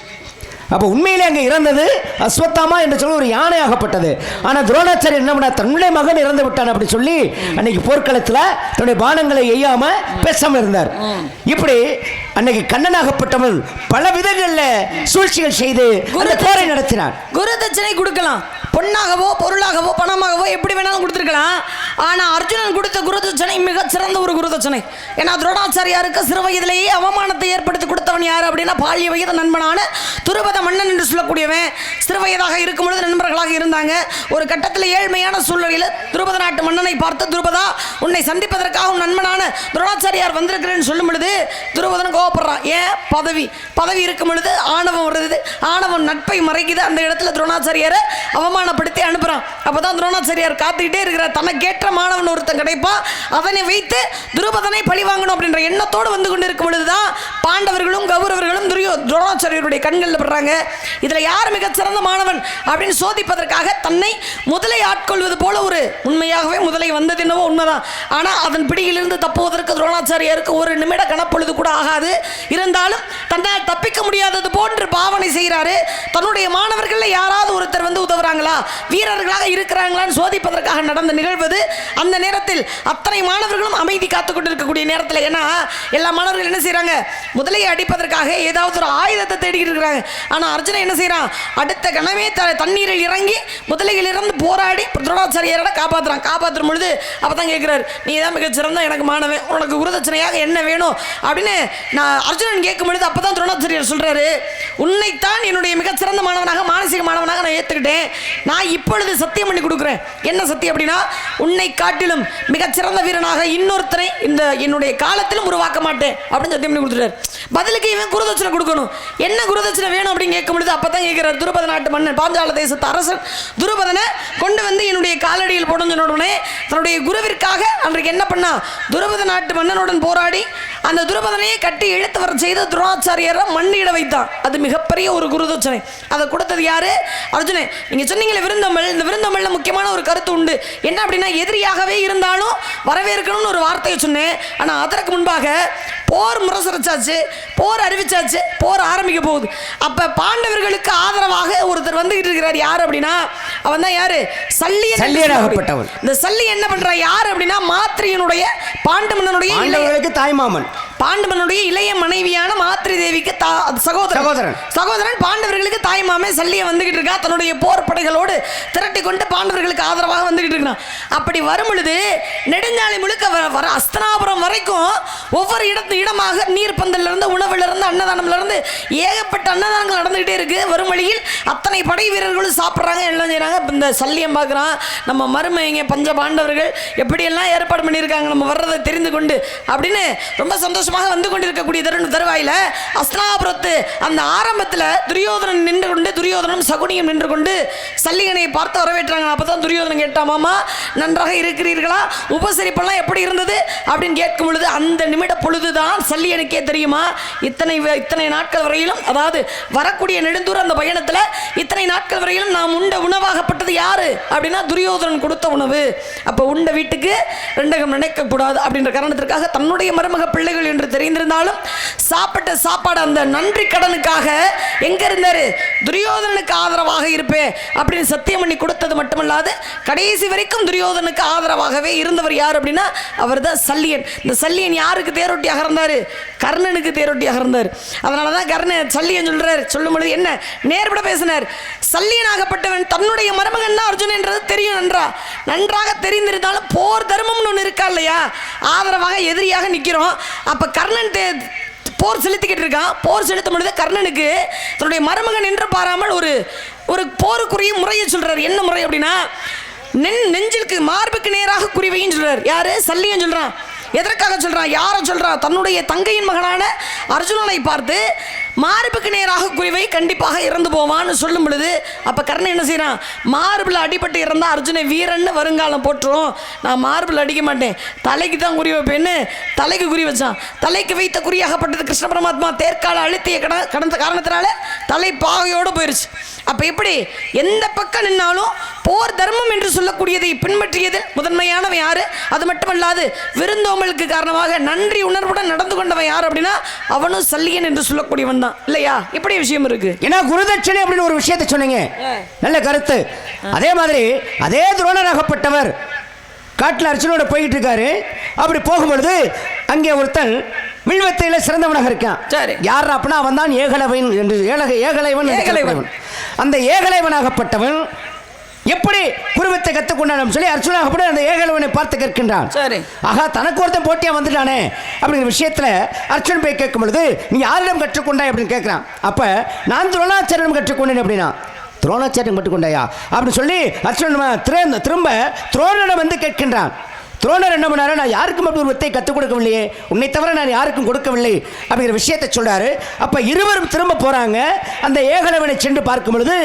அப்போ உண்மையிலே அங்கே இறந்தது அஸ்வத்தாமா என்று சொல்லி ஒரு யானையாகப்பட்டது. ஆனால் துரோணாச்சாரியர் என்ன பண்ணார்? தன்னுடைய மகன் இறந்து விட்டான் அப்படி சொல்லி அன்னைக்கு போர்க்களத்தில் தன்னுடைய பானங்களை எய்யாம பேசாம இருந்தார். இப்படி அன்னைக்கு கண்ணனாகப்பட்டவன் பல விதங்களில் சூழ்ச்சிகள் செய்து அந்த போரை நடத்தினார். குரு தட்சணை கொடுக்கலாம். பொன்னாகவோ பொருளாகவோ பணமாகவோ எப்படி வேணாலும் கொடுத்துருக்கலாம். ஆனால் அர்ஜுனன் கொடுத்த குருதட்சணை மிக சிறந்த ஒரு குருதட்சணை. ஏன்னா துரோணாச்சாரியாருக்கு சிறு வயதிலேயே அவமானத்தை ஏற்படுத்தி கொடுத்தவன் யார் அப்படின்னா பாலிய வயது நண்பனான துருபத மன்னன் என்று சொல்லக்கூடியவன். சிறு வயதாக இருக்கும் பொழுது நண்பர்களாக இருந்தாங்க. ஒரு கட்டத்தில் ஏழ்மையான சூழ்நிலையில் துருபத நாட்டு மன்னனை பார்த்து துருபதா உன்னை சந்திப்பதற்காக உன் நண்பனான துரோணாச்சாரியார் வந்திருக்கிறேன்னு சொல்லும் பொழுது துருபதன் கோவப்படுறான். ஏன்? பதவி. பதவி இருக்கும் பொழுது ஆணவம் வருது. ஆணவம் நட்பை மறைக்குது. அந்த இடத்துல அவமான அவமானப்படுத்தி அனுப்புறான். அப்பதான் துரோணாச்சாரியார் காத்துக்கிட்டே இருக்கிறார். தனக்கேற்ற மாணவன் ஒருத்தன் கிடைப்பான் அவனை வைத்து துருபதனை பழி வாங்கணும் அப்படின்ற எண்ணத்தோடு வந்து கொண்டு இருக்கும் பொழுதுதான் பாண்டவர்களும் கௌரவர்களும் துரியோ துரோணாச்சாரியருடைய கண்களில் படுறாங்க. இதில் யார் மிகச்சிறந்த மாணவன் அப்படின்னு சோதிப்பதற்காக தன்னை முதலை ஆட்கொள்வது போல ஒரு உண்மையாகவே முதலை வந்தது என்னவோ உண்மைதான். ஆனால் அதன் பிடியிலிருந்து தப்புவதற்கு துரோணாச்சாரியருக்கு ஒரு நிமிட கணப்பொழுது கூட ஆகாது. இருந்தாலும் தன்னால் தப்பிக்க முடியாதது போன்று பாவனை செய்கிறாரு. தன்னுடைய மாணவர்களில் யாராவது ஒருத்தர் வந்து உதவுறாங்களா? வீரர்களாக இருக்கிறாங்களான்னு சோதிப்பதற்காக நடந்த நிகழ்வது அந்த நேரத்தில் அத்தனை மாணவர்களும் அமைதி காத்து கொண்டிருக்கக்கூடிய நேரத்தில். ஏன்னா எல்லா மாணவர்கள் என்ன செய்கிறாங்க முதலையை அடிப்பதற்காக ஏதாவது ஒரு ஆயுதத்தை தேடிக்கிட்டு இருக்கிறாங்க. ஆனால் அர்ஜுனன் என்ன செய்கிறான் அடுத்த கணமே த தண்ணீரில் இறங்கி முதலையில் இருந்து போராடி துரோணாச்சாரியரோட காப்பாற்றுறான் காப்பாற்றும் பொழுது அப்போ தான் கேட்குறாரு நீ தான் மிகச்சிறந்த எனக்கு மாணவன். உனக்கு உருதட்சணையாக என்ன வேணும்? அப்படின்னு நான் அர்ஜுனன் கேட்கும் பொழுது அப்போ தான் துரோணாச்சாரியர் சொல்கிறாரு உன்னைத்தான் என்னுடைய மிகச்சிறந்த மாணவனாக மானசீக மாணவனாக நான் ஏற்றுக்கிட்டேன் நான் இப்பொழுது சத்தியம் பண்ணி கொடுக்குறேன். என்ன சத்தியம் அப்படின்னா உன்னை காட்டிலும் மிகச்சிறந்த வீரனாக இன்னொருத்தரை இந்த என்னுடைய காலத்திலும் உருவாக்க மாட்டேன். அப்படின்னு சத்தியம் பண்ணி கொடுத்துட்டாரு. பதிலுக்கு இவன் குருதட்சணை கொடுக்கணும். என்ன குருதட்சணை வேணும் அப்படின்னு கேட்கும் பொழுது அப்போ தான் கேட்கிறார் துருபத நாட்டு மன்னன் பாஞ்சால தேசத்து அரசன் துருபதனை கொண்டு வந்து என்னுடைய காலடியில் போடணும் சொன்ன உடனே தன்னுடைய குருவிற்காக அன்றைக்கு என்ன பண்ணா துருபத நாட்டு மன்னனுடன் போராடி அந்த துருபதனையே கட்டி இழுத்து வர செய்து துரோணாச்சாரியரை மண்ணிட வைத்தான். அது மிகப்பெரிய ஒரு குருதட்சணை. அதை கொடுத்தது யாரு? அர்ஜுனன் நீங்க சொன்னீங்களே விருந்தமிழ் இந்த விருந்தமிழ்ல முக்கியமான ஒரு கருத்து உண்டு. என்ன அப்படின்னா எதிரியாகவே இருந்தாலும் வரவேற்கணும்னு ஒரு வார்த்தையை சொன்னேன். ஆனா அதற்கு முன்பாக போர் முரசரிச்சாச்சு போர் அறிவிச்சாச்சு போர் ஆரம்பிக்க போகுது. அப்ப பாண்டவர்களுக்கு ஆதரவாக ஒருத்தர் வந்துகிட்டு இருக்கிறார் யார் அப்படின்னா அவன் தான் யாரு? சல்லியன் என்று சல்லியனாகப்பட்டவன். இந்த சல்லி என்ன பண்றான் யார் அப்படின்னா தாத்ரியனுடைய பாண்டமனனுடைய இளைய ஆண்டவர்களுக்கு தாய்மாமன் பாண்டவனுடைய இளைய மனைவியான மாத்ரி தேவிக்கு தா- சகோதரன். சகோதரன். சகோதரன் பாண்டவர்களுக்கு தாய்மாமே சல்லிய வந்துகிட்டு இருக்கா. தன்னுடைய போர் படைகளோடு திரட்டி கொண்டு பாண்டவர்களுக்கு ஆதரவாக வந்துகிட்டு இருக்கான் அப்படி வரும் பொழுது நெடுஞ்சாலை முழுக்க வர- அஸ்தனாபுரம் வரைக்கும் ஒவ்வொரு இடத்து இடமாக நீர் பந்தல்ல இருந்து உணவுல இருந்து அன்னதானம்ல இருந்து ஏகப்பட்ட அன்னதானங்கள் நடந்துகிட்டே இருக்கு. வரும் வழியில் அத்தனை படை வீரர்களும் சாப்பிட்றாங்க எல்லாம் செய்றாங்க. இப்ப இந்த சல்லியம் பார்க்குறான். நம்ம மருமைங்க பஞ்ச பாண்டவர்கள் எப்படியெல்லாம் ஏற்பாடு பண்ணியிருக்காங்க நம்ம வர்றதை தெரிந்து கொண்டு அப்படின்னு ரொம்ப சந்தோஷமாக வந்து கொண்டிருக்கக்கூடிய தருண தருவாயில அஸ்தனாபுரத்து அந்த ஆரம்பத்தில் துரியோதனன் நின்று கொண்டு துரியோதனும் சகுனியும் நின்று கொண்டு சல்லிகனை பார்த்து வரவேற்றாங்க. அப்பதான் துரியோதனன் கேட்டா மாமா நன்றாக இருக்கிறீர்களா? உபசரிப்பெல்லாம் எப்படி இருந்தது? அப்படின்னு கேட்கும் பொழுது அந்த நிமிட பொழுதுதான் சல்லியனுக்கே தெரியுமா? இத்தனை இத்தனை நாட்கள் வரையிலும் அதாவது வரக்கூடிய நெடுந்தூரம் அந்த பயணத்தில் இத்தனை நாட்கள் வரையிலும் நாம் உண்ட உணவாகப்பட்டது யாரு? அப்படின்னா துரியோதனன் கொடுத்த உணவு. அப்போ உண்ட வீட்டுக்கு ரெண்டகம் நினைக்கக்கூடாது அப்படின்ற காரணத்திற்காக தன்னுடைய மருமக பிள்ளைகள் என்று தெரிந்திருந்தாலும் சாப்பிட்ட சாப்பாடு அந்த நன்றி கடனுக்காக எங்க இருந்தார்? துரியோதனனுக்கு ஆதரவாக இருப்பேன் அப்படின்னு சத்தியம் பண்ணி கொடுத்தது மட்டுமல்லாது கடைசி வரைக்கும் துரியோதனுக்கு ஆதரவாகவே இருந்தவர் யார் அப்படின்னா அவர் தான் சல்லியன். இந்த சல்லியன் யாருக்கு தேரொட்டியாக இருந்தார்? கர்ணனுக்கு தேரொட்டியாக இருந்தார். அதனால தான் கர்ணன் சல்லியன் சொல்றாரு. சொல்லும் பொழுது என்ன? நேர்பட பேசினார். சல்லியனாகப்பட்டவன் தன்னுடைய மருமகன் தான் அர்ஜுனன்றது தெரியும் நன்றா நன்றாக தெரிந்திருந்தாலும் போர் தர்மம்னு ஒன்று இருக்கா இல்லையா? ஆதரவாக எதிரியாக நிற்கிறோம் அப்போ கர்ணன் போர் செலுத்திக்கிட்டு இருக்கான். போர் செலுத்தும் பொழுது கர்ணனுக்கு தன்னுடைய மருமகன் என்று பாராமல் ஒரு ஒரு போருக்குரிய முறையை சொல்கிறார் என்ன முறை அப்படின்னா நென் நெஞ்சிற்கு மார்புக்கு நேராக குறிவையும் சொல்கிறார் யார்? சல்லியன் சொல்கிறான் எதற்காக சொல்கிறான் யாரை சொல்கிறான் தன்னுடைய தங்கையின் மகனான அர்ஜுனனை பார்த்து மார்புக்கு நேராக குறிவை கண்டிப்பாக இறந்து போவான்னு சொல்லும் பொழுது அப்போ கர்ணன் என்ன செய்கிறான் மார்பில் அடிபட்டு இறந்தால் அர்ஜுனை வீரன்னு வருங்காலம் போட்டுரும். நான் மார்பில் அடிக்க மாட்டேன். தலைக்கு தான் குறி வைப்பேன்னு தலைக்கு குறி வச்சான். தலைக்கு வைத்த குறியாகப்பட்டது கிருஷ்ண பரமாத்மா தேர்க்கால அழுத்திய கட கடந்த காரணத்தினால தலை பாகையோடு போயிடுச்சு அப்போ எப்படி? எந்த பக்கம் நின்னாலும் போர் தர்மம் என்று சொல்லக்கூடியதை பின்பற்றியது முதன்மையானவன் யாரு? அது மட்டுமல்லாது விருந்தோம்பலுக்கு காரணமாக நன்றி உணர்வுடன் நடந்து கொண்டவன் யார் அப்படின்னா அவனும் சல்லியன் என்று சொல்லக்கூடியவன் தான் இல்லையா? இப்படி விஷயம் இருக்கு. ஏன்னா குருதட்சணை அப்படின்னு ஒரு விஷயத்தை சொன்னீங்க. நல்ல கருத்து. அதே மாதிரி அதே துரோணராகப்பட்டவர் காட்டில் அர்ச்சனோட போய்கிட்டு இருக்காரு. அப்படி போகும்பொழுது அங்கே ஒருத்தன் வில்வத்தையில் சிறந்தவனாக இருக்கான். சரி. யார் அப்படின்னா அவன் தான் ஏகலவன் என்று ஏகலை ஏகலைவன் ஏகலைவன். அந்த ஏகலைவனாகப்பட்டவன் எப்படி குருவத்தை கற்றுக்கொண்டான் சொல்லி அர்ச்சுனாகப்பட அந்த ஏகலைவனை பார்த்து கேட்கின்றான். சரி. ஆகா தனக்கு ஒருத்தன் போட்டியா வந்துட்டானே அப்படிங்கிற விஷயத்துல அர்ச்சன் போய் கேட்கும் பொழுது நீ யாரிடம் கற்றுக்கொண்டாய்? அப்படின்னு கேட்கிறான். அப்ப நான் துரோணாச்சாரியம் கற்றுக்கொண்டேன் அப்படின்னா துரோணாச்சாரியம் கற்றுக்கொண்டாயா? அப்படின்னு சொல்லி அர்ச்சனன் திரு- திரும்ப துரோணனிடம் வந்து கேட்கின்றான். துரோணர் என்ன பண்ணாரு? நான் யாருக்கும் அப்படி ஒரு வித்தை கற்றுக் கொடுக்கவில்லையே. உன்னை தவிர நான் யாருக்கும் கொடுக்கவில்லை அப்படிங்கிற விஷயத்தை சொல்கிறாரு அப்போ இருவரும் திரும்ப போகிறாங்க அந்த ஏகலவனை சென்று பார்க்கும் பொழுது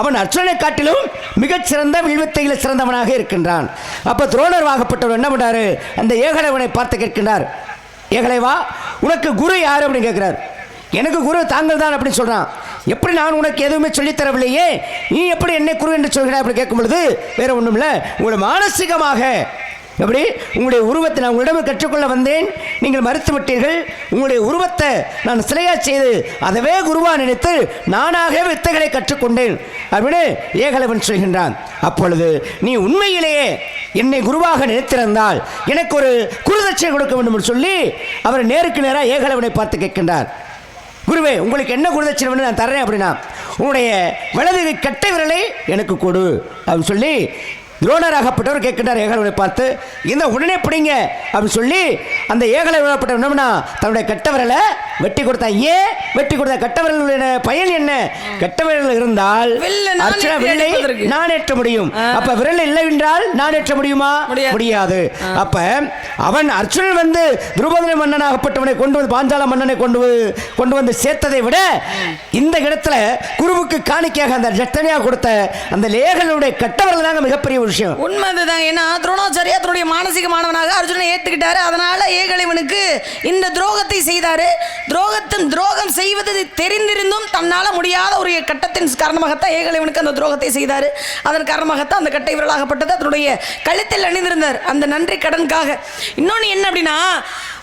அவன் அர்ச்சனை காட்டிலும் மிகச்சிறந்த வில்வித்தையில் சிறந்தவனாக இருக்கின்றான். அப்போ துரோணர் வாகப்பட்டவர் என்ன பண்ணாரு அந்த ஏகலவனை பார்த்து கேட்கின்றார். ஏகலைவா உனக்கு குரு யார்? அப்படின்னு கேட்கிறார். எனக்கு குரு தாங்கள் தான் அப்படின்னு சொல்கிறான் எப்படி நான் உனக்கு எதுவுமே சொல்லித் தரவில்லையே? நீ எப்படி என்னை குரு என்று சொல்கிறாய்? அப்படி கேட்கும் பொழுது வேறு ஒன்றும் இல்லை உங்களை மானசீகமாக எப்படி? உங்களுடைய உருவத்தை நான் உங்களிடம் கற்றுக்கொள்ள வந்தேன். நீங்கள் மறுத்து விட்டீர்கள் உங்களுடைய உருவத்தை நான் சிலையா செய்து அதவே குருவா நினைத்து நானாகவே வித்தைகளை கற்றுக்கொண்டேன். அப்படின்னு ஏகலவன் சொல்கின்றான். அப்பொழுது நீ உண்மையிலேயே என்னை குருவாக நினைத்திருந்தால் எனக்கு ஒரு குருதட்சை கொடுக்க வேண்டும் என்று சொல்லி அவர் நேருக்கு நேராக ஏகலவனை பார்த்து கேட்கின்றார். குருவே உங்களுக்கு என்ன குருதட்சணை வேணும் நான் தர்றேன் அப்படின்னா உன்னுடைய வலது கட்டை விரலை எனக்கு கொடு அப்படின்னு சொல்லி துரோணராகப்பட்டவர் கேட்கின்றார் ஏகலவனை பார்த்து இந்த உடனே பிடிங்க அப்படின்னு சொல்லி அந்த ஏகலவனப்பட்ட என்னம்னா தன்னுடைய கட்ட விரலை வெட்டி கொடுத்தான் ஏன் வெட்டி கொடுத்த கட்ட விரலுடைய பயன் என்ன? கட்ட விரல் இருந்தால் நான் அர்ச்சனா ஏற்றி வில்லை அடிப்பதற்கு. நான் ஏற்ற முடியும். அப்ப விரல் இல்லை என்றால் நான் ஏற்ற முடியுமா? முடியாது. அப்ப அவன் அர்ச்சுனன் வந்து துருபதனை மன்னனாகப்பட்டவனை கொண்டு வந்து பாஞ்சால மன்னனை கொண்டு வந்து கொண்டு வந்து சேர்த்ததை விட இந்த இடத்துல குருவுக்கு காணிக்கையாக அந்த ஜட்டனையாக கொடுத்த அந்த லேகனுடைய கட்டவர்கள் தாங்க மிகப்பெரிய விஷயம். உண்மை அதுதான் ஏன்னா துரோணாச்சாரியா தன்னுடைய மானசீக மாணவனாக அர்ஜுனனை ஏத்துக்கிட்டாரு. அதனால ஏகலைவனுக்கு இந்த துரோகத்தை செய்தாரு. துரோகத்தின் துரோகம் செய்வது தெரிந்திருந்தும் தன்னால முடியாத ஒரு கட்டத்தின் காரணமாகத்தான் ஏகலைவனுக்கு அந்த துரோகத்தை செய்தாரு. அதன் காரணமாகத்தான் அந்த கட்டை விரலாகப்பட்டது. அதனுடைய கழுத்தில் அணிந்திருந்தார். அந்த நன்றி கடனுக்காக இன்னொன்று என்ன அப்படின்னா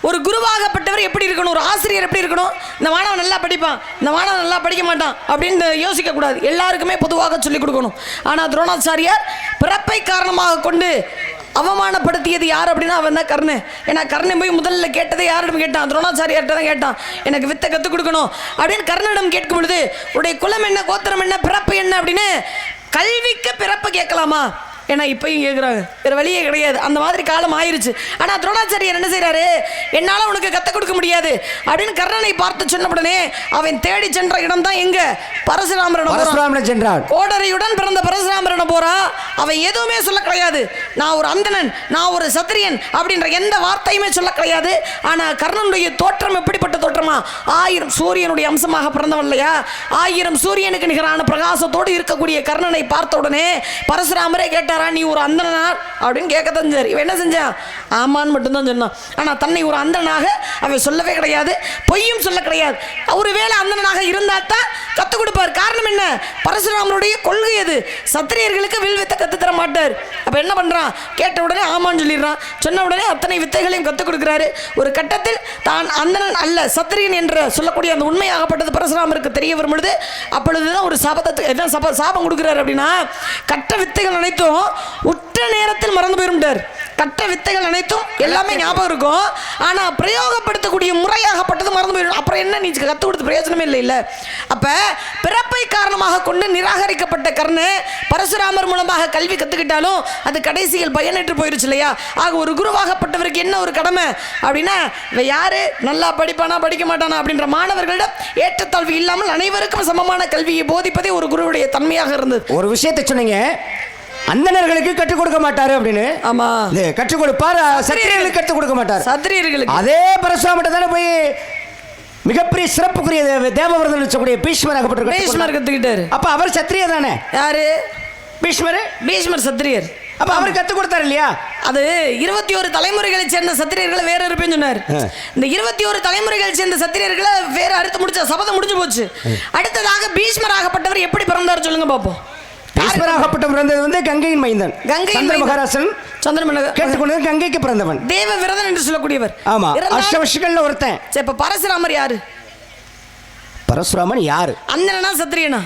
ஒரு குருவாகப்பட்டவர் எப்படி இருக்கணும்? ஒரு ஆசிரியர் எப்படி இருக்கணும்? இந்த மாணவன் நல்லா படிப்பான். இந்த மாணவன் நல்லா படிக்க மாட்டான் அப்படின்னு யோசிக்கக்கூடாது. எல்லாருக்குமே பொதுவாக சொல்லிக் கொடுக்கணும். ஆனால் துரோணாச்சாரியார் பிறப்பை காரணமாக கொண்டு அவமானப்படுத்தியது யார் அப்படின்னா அவன் தான் கர்ணு ஏன்னா கர்ணன் போய் முதல்ல கேட்டதை யாரிடம் கேட்டான்? துரோணாச்சாரியார்கிட்ட தான் கேட்டான். எனக்கு வித்தை கற்றுக் கொடுக்கணும் அப்படின்னு கர்ணனிடம் கேட்கும் பொழுது உடைய குலம் என்ன கோத்திரம் என்ன பிறப்பு என்ன அப்படின்னு கல்விக்கு பிறப்பு கேட்கலாமா? ஏன்னா இப்பயும் கேட்குறாங்க வேறு வழியே கிடையாது. அந்த மாதிரி காலம் ஆயிருச்சு. ஆனால் துரோணாச்சாரியர் என்ன செய்கிறாரு என்னால் உனக்கு கற்றுக் கொடுக்க முடியாது. அப்படின்னு கர்ணனை பார்த்து சொன்ன உடனே அவன் தேடி சென்ற இடம் தான் எங்க? பரசுராமரிடம் போறான். பரசுராமன் சென்றார் கோடரியுடன் பிறந்த பரசுராமரன் போறான் அவன் எதுவுமே சொல்ல கிடையாது. நான் ஒரு அந்தணன் நான் ஒரு சத்திரியன் அப்படின்ற எந்த வார்த்தையுமே சொல்ல கிடையாது. ஆனா கர்ணனுடைய தோற்றம் எப்படிப்பட்ட தோற்றமா? ஆயிரம் சூரியனுடைய அம்சமாக பிறந்தவன் இல்லையா? ஆயிரம் சூரியனுக்கு நிகரான பிரகாசத்தோடு இருக்கக்கூடிய கர்ணனை பார்த்த உடனே பரசுராமரே கேட்டாரா நீ ஒரு அந்தணனா அப்படின்னு கேட்க தெரிஞ்சார் இவன் என்ன செஞ்சான்? ஆமான்னு மட்டும்தான் சொன்னான். ஆனால் தன்னை ஒரு அந்தனாக அவன் சொல்லவே கிடையாது பொய்யும் சொல்ல கிடையாது. ஒருவேளை அந்தனாக இருந்தால் தான் கற்றுக் கொடுப்பார். காரணம் என்ன? பரசுராமனுடைய கொள்கை அது. சத்திரியர்களுக்கு வில் வித்தை கற்றுத் தர மாட்டார். அப்போ என்ன பண்ணுறான் கேட்ட உடனே ஆமான்னு சொல்லிடுறான். சொன்ன உடனே அத்தனை வித்தைகளையும் கற்றுக் கொடுக்குறாரு. ஒரு கட்டத்தில் தான் அந்தணன் அல்ல சத்திரியன் என்று சொல்லக்கூடிய அந்த உண்மையாகப்பட்டது பரசுராமருக்கு தெரிய வரும் பொழுது அப்பொழுதுதான் ஒரு சாபத்தை என்ன சப சாபம் கொடுக்குறாரு அப்படின்னா கட்ட வித்தைகள் அனைத்தும் உற்ற நேரத்தில் மறந்து போயிருந்தார் கட்ட வித்தைகள் அனைத்தும் எல்லாமே ஞாபகம் இருக்கும். ஆனா பிரயோகப்படுத்தக்கூடிய முறையாகப்பட்டது மறந்து போயிடும். அப்புறம் என்ன நீ கற்றுக் கொடுத்து பிரயோஜனமே இல்லை இல்லை. அப்ப பிறப்பை காரணமாக கொண்டு நிராகரிக்கப்பட்ட கர்ணு பரசுராமர் மூலமாக கல்வி கத்துக்கிட்டாலும் அது கடைசியில் பயனற்று போயிருச்சு இல்லையா? ஆக ஒரு குருவாகப்பட்டவருக்கு என்ன ஒரு கடமை? அப்படின்னா இவன் யாரு? நல்லா படிப்பானா படிக்க மாட்டானா அப்படின்ற மாணவர்களிடம் ஏற்றத்தாழ்வு இல்லாமல் அனைவருக்கும் சமமான கல்வியை போதிப்பதே ஒரு குருவுடைய தன்மையாக இருந்தது. ஒரு விஷயத்தை சொன்னீங்க. அந்தணர்களுக்கு கற்றுக் கொடுக்க மாட்டாரு அப்படின்னு. ஆமா. கற்றுக் கொடுப்பார் சத்திரியர்களுக்கு கற்றுக் கொடுக்க மாட்டார். சத்திரியர்களுக்கு. அதே பரசுராமட்ட தானே போய் மிகப்பெரிய சிறப்புக்குரிய தே- தேவவிரதன் சொல்லக்கூடிய பீஷ்மராகப்பட்டிருக்க பீஷ்மர் கத்துக்கிட்டாரு. அப்ப அவர் சத்திரிய தானே? யாரு? பீஷ்மர்? பீஷ்மர் சத்திரியர். அப்ப அவர் கத்து கொடுத்தாரு இல்லையா? அது இருபத்தி ஒரு தலைமுறைகளை சேர்ந்த சத்திரியர்களை வேற இருப்பேன்னு சொன்னார். இந்த இருபத்தி ஒரு தலைமுறைகளை சேர்ந்த சத்திரியர்களை வேற அறுத்து முடிச்ச சபதம் முடிஞ்சு போச்சு. அடுத்ததாக பீஷ்மராகப்பட்டவர் எப்படி பிறந்தார் சொல்லுங்க பார்ப்போம் ஈஸ்வராகப்பட்ட பிறந்தது வந்து கங்கையின் மைந்தன். கங்கையின் சந்திர. மகாராசன் சந்திரமன கேட்டுக்கொண்டது கங்கைக்கு பிறந்தவன். தேவ விரதன் என்று சொல்லக்கூடியவர். ஆமா அஷ்டவர்ஷங்கள்ல ஒருத்தன். சரி இப்ப பரசுராமர் யாரு? பரசுராமன் யாரு? அந்தனா சத்திரியனா?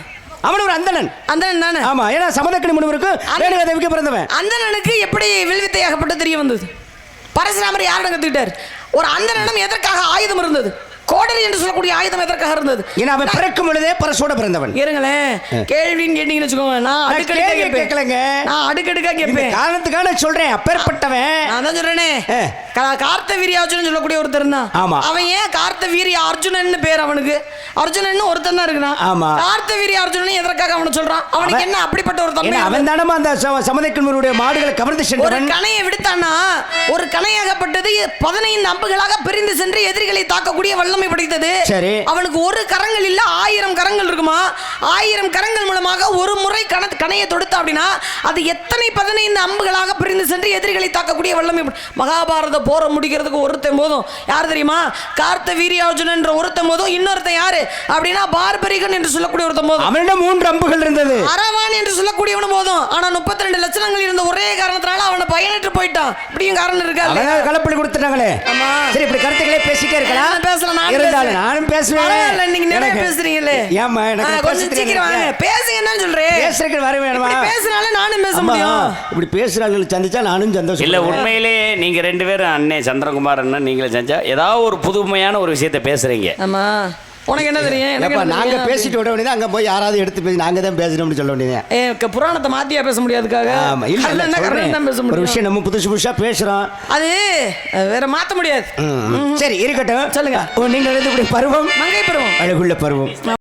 அவன் ஒரு அந்தணன். அந்தணன் தானே? ஆமா ஏன்னா சமதக்கணி முனிவருக்கு ரேணுகாதேவிக்கு பிறந்தவன். அந்தணனுக்கு எப்படி வில்வித்தையாகப்பட்டு தெரிய வந்தது? பரசுராமர் யாரிடம் கத்துக்கிட்டார்? ஒரு அந்தணனம் எதற்காக ஆயுதம் இருந்தது? கோடரி என்று சொல்லக்கூடிய ஆயுதம் எதற்காக இருந்தது? ஏன்னா அவன் பிறக்கும் பொழுதே பரசோட பிறந்தவன். இருங்களேன். கேள்வின்னு கேட்டீங்கன்னு வச்சுக்கோங்க. நான் நான் அடுக்கடுக்கா கேள்வி கேட்பேன். கேட்கலைங்க. நான் அடுக்கடுக்கா இந்த கேட்பேன். காரணத்துக்காக நான் சொல்றேன். அப்பேற்பட்டவன். நான் தான் சொல்றேனே. கார்த்த வீரியார்ஜுனன் சொல்லக்கூடிய ஒருத்தர் இருந்தான். ஆமா. அவன் ஏன் கார்த்த வீரிய அர்ஜுனன் பேர் அவனுக்கு? அர்ஜுனன் ஒருத்தன் தான் இருக்கிறான். ஆமா. கார்த்த வீரிய அர்ஜுனன் எதற்காக அவனை சொல்றான்? அவனுக்கு அவன்- என்ன அப்படிப்பட்ட ஒரு தன்மை? அவன்? தானமா அந்த சமதக்கண்மனுடைய மாடுகளை கவர்ந்து ஒரு சென்றவன். கணையை விடுத்தானா ஒரு கணையாகப்பட்டது பதினைந்து அம்புகளாக பிரிந்து சென்று எதிரிகளை தாக்கக்கூடிய வல்லமை படைத்தது. சரி. அவனுக்கு ஒரு கரங்கள் இல்ல ஆயிரம் கரங்கள் இருக்குமா? ஆயிரம் கரங்கள் மூலமாக ஒரு முறை கண கணையை தொடுத்தா அப்படின்னா அது எத்தனை பதினைந்து அம்புகளாக பிரிந்து சென்று எதிரிகளை தாக்கக்கூடிய வல்லமை மகாபாரத போரை முடிக்கிறதுக்கு ஒருத்தன் போதும். யார் தெரியுமா? கார்த்த வீரியார்ஜுனன் என்ற ஒருத்தன் போதும். இன்னொருத்தன் யாரு? அப்படின்னா பார்பரிகன் என்று சொல்லக்கூடிய ஒருத்தன் போதும். அவனிடம் மூன்று அம்புகள் இருந்தது. அரவான் என்று சொல்லக்கூடியவனும் போதும். ஆனா முப்பத்தி ரெண்டு லட்சணங்கள் இருந்த ஒரே காரணத்தினால அவனை பயனற்று போயிட்டான். இப்படியும் காரணம் இருக்கா கலப்படி கொடுத்துட்டாங்களே. சரி இப்படி கருத்துக்களே பேசிட்டே இருக்கலாம். பேசலாம், நானும் இருந்தாலும். நானும் பேசுவேன் நீங்க நிறைய எனக்கு- பேசுறீங்களே. ஏம்மா எனக்கு கொஞ்சம். சீக்கிரம் வாங்க. பேசுங்க என்னன்னு சொல்றேன். பேசுறதுக்கு வர வேணுமா இப்படி பேசுனாலே நானும் பேச முடியும். இப்படி பேசுறாங்க சந்திச்சா நானும் சந்தோஷம் இல்ல உண்மையிலே நீங்க ரெண்டு பேரும் அண்ணே சந்திரகுமார் அண்ணன் நீங்களே செஞ்சா ஏதாவது ஒரு புதுமையான ஒரு விஷயத்தை பேசுறீங்க ஆமா. உனக்கு என்ன தெரியும்? ஏப்பா, என்ன நாங்க? பேசிட்டு விட வேண்டியது அங்க போய் யாராவது எடுத்து பேசி நாங்க தான் பேசணும்னு சொல்ல வேண்டியது. புராணத்தை மாத்தியா பேச முடியாதுக்காக? ஆமா இல்ல கரெக்டா. தான் பேச ஒரு முடியும். விஷயம் நம்ம புதுசு புதுசா பேசுறோம். அது வேற மாத்த முடியாது. சரி இருக்கட்டும். சொல்லுங்க. ஓ, நீங்கள் எழுதக்கூடிய பருவம்? மங்கை பருவம். அழகுள்ள பருவம்.